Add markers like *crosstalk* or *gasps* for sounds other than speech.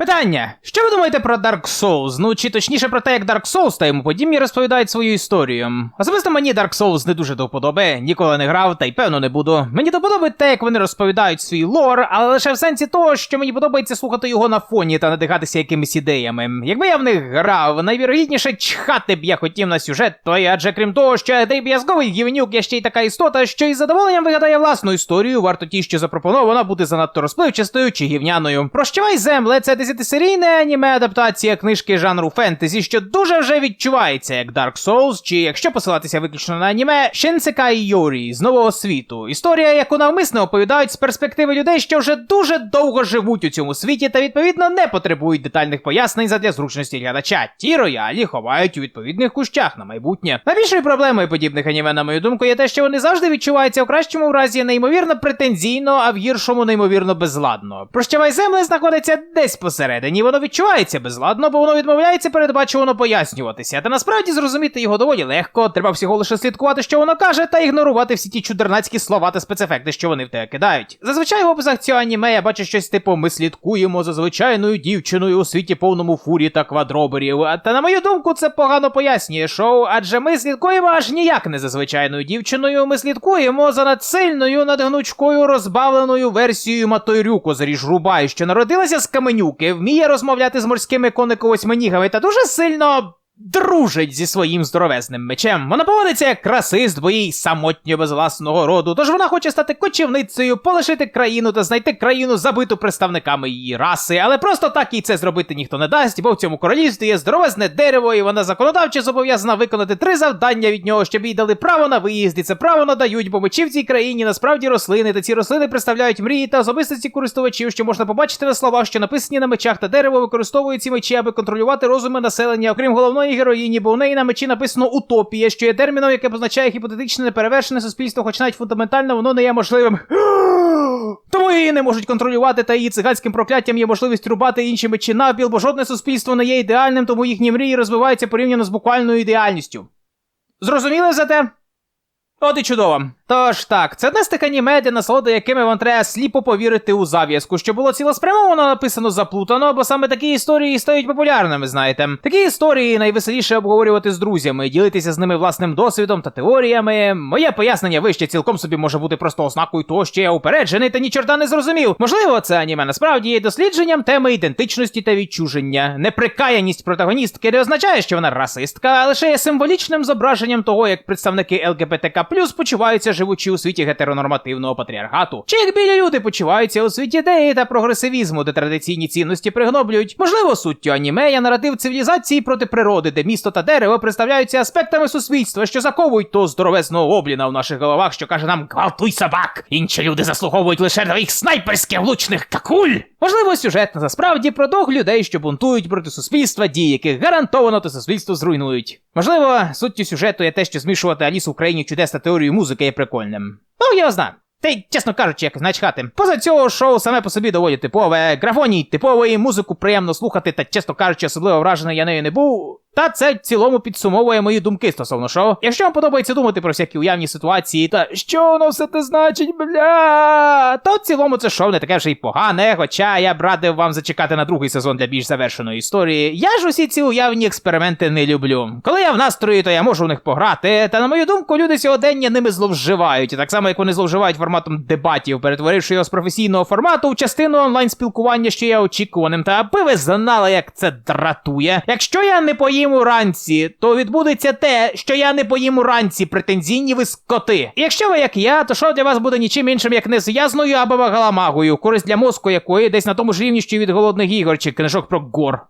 Питання: що ви думаєте про Dark Souls? Ну чи точніше про те, як Dark Souls та йому подібні розповідають свою історію. Особисто мені Dark Souls не дуже до вподоби, ніколи не грав, та й певно не буду. Мені до вподоби те, як вони розповідають свій лор, але лише в сенсі того, що мені подобається слухати його на фоні та надихатися якимись ідеями. Якби я в них грав, найвірогідніше чхати б я хотів на сюжет, то й адже крім того, що я дріб'язковий гівнюк, я ще й така істота, що із задоволенням вигадає власну історію, варто ті, що запропонована буде занадто розпливчастою чи гівняною. Прощавай земле, це десятисерійне аніме адаптація книжки жанру фентезі, що дуже вже відчувається як Dark Souls, чи якщо посилатися виключно на аніме, Shinsekai Yori з нового світу. Історія, яку навмисно оповідають з перспективи людей, що вже дуже довго живуть у цьому світі, та відповідно не потребують детальних пояснень задля зручності глядача. Ті роялі ховають у відповідних кущах на майбутнє. Найбільшою проблемою подібних аніме, на мою думку, є те, що вони завжди відчуваються у кращому разі неймовірно претензійно, а в гіршому неймовірно безладно. Прощавай земле знаходиться десь посередині, воно відчувається безладно, бо воно відмовляється передбачувано пояснюватися. Та насправді зрозуміти його доволі легко. Треба всього лише слідкувати, що воно каже, та ігнорувати всі ті чудернацькі слова та спецефекти, що вони в тебе кидають. Зазвичай в описах цього аніме я бачу щось типу: ми слідкуємо за звичайною дівчиною у світі повному фурі та квадроберів. Та на мою думку, це погано пояснює шоу, адже ми слідкуємо аж ніяк не за звичайною дівчиною. Ми слідкуємо за надсильною, надгнучкою, розбавленою версією Матойрюко з Ріжрубай, що народилася з каменюки, вміє розмовляти з морськими коникоосьминігами та дуже сильно. Дружить зі своїм здоровезним мечем. Вона поводиться як расист, бо їй самотньо без власного роду. Тож вона хоче стати кочівницею, полишити країну та знайти країну забиту представниками її раси. Але просто так їй це зробити ніхто не дасть, бо в цьому королівстві є здоровезне дерево, і вона законодавчо зобов'язана виконати три завдання від нього, щоб їй дали право на виїзд. І це право надають, бо мечі в цій країні насправді рослини, та ці рослини представляють мрії та особистості користувачів, що можна побачити на словах, що написані на мечах та дерево використовують ці мечі, аби контролювати розуми населення, окрім головної героїні, бо у неї на мечі написано утопія, що є терміном, яке позначає гіпотетичне неперевершене суспільство, хоч навіть фундаментально воно не є можливим. *gasps* Тому її не можуть контролювати, та її циганським прокляттям є можливість рубати інші мечі набіл, бо жодне суспільство не є ідеальним, тому їхні мрії розвиваються порівняно з буквальною ідеальністю. Зрозуміли за те? От і чудово. Тож так, це одне з тих аніме, насолоди, якими вам треба сліпо повірити у зав'язку, що було цілеспрямовано написано заплутано, бо саме такі історії стають популярними, знаєте. Такі історії найвеселіше обговорювати з друзями, ділитися з ними власним досвідом та теоріями. Моє пояснення вище цілком собі може бути просто ознакою того, що я упереджений та ні чорта не зрозумів. Можливо, це аніме насправді є дослідженням теми ідентичності та відчуження. Неприкаяність протагоністки не означає, що вона расистка, а лише є символічним зображенням того, як представники ЛГБТК почуваються живучи у світі гетеронормативного патріархату, чи як білі люди почуваються у світі ідеї та прогресивізму, де традиційні цінності пригноблюють. Можливо, суттю аніме є наратив цивілізації проти природи, де місто та дерево представляються аспектами суспільства, що заковують того здоровезного обліна в наших головах, що каже нам гвалтуй собак. Інші люди заслуговують лише твоїх снайперських влучних какуль. Можливо, сюжет насправді про двох людей, що бунтують проти суспільства, дії яких гарантовано те суспільство зруйнують. Можливо, суттю сюжету є те, що змішувати Алісу в країні чудес та теорію музики є прикольним. Ну, я знаю. Та й, чесно кажучи, як начхати. Поза цього шоу саме по собі доволі типове, графоній типової, музику приємно слухати, та чесно кажучи, особливо вражений я нею не був. Та це в цілому підсумовує мої думки стосовно шоу. Якщо вам подобається думати про всякі уявні ситуації, та що воно все те значить, бля, то в цілому це шоу не таке вже й погане, хоча я б радив вам зачекати на другий сезон для більш завершеної історії. Я ж усі ці уявні експерименти не люблю. Коли я в настрої, то я можу в них пограти. Та на мою думку, люди сьогодення ними зловживають, так само як вони зловживають форматом дебатів, перетворивши його з професійного формату в частину онлайн спілкування, що є очікуваним. Та аби ви знали, як це дратує. Якщо я не поїм уранці, то відбудеться те, що я не поїм уранці, претензійні ви скоти. Якщо ви як я, то що для вас буде нічим іншим, як незв'язною або галамагою, користь для мозку якої десь на тому ж рівні, що від голодних ігор чи книжок про гор.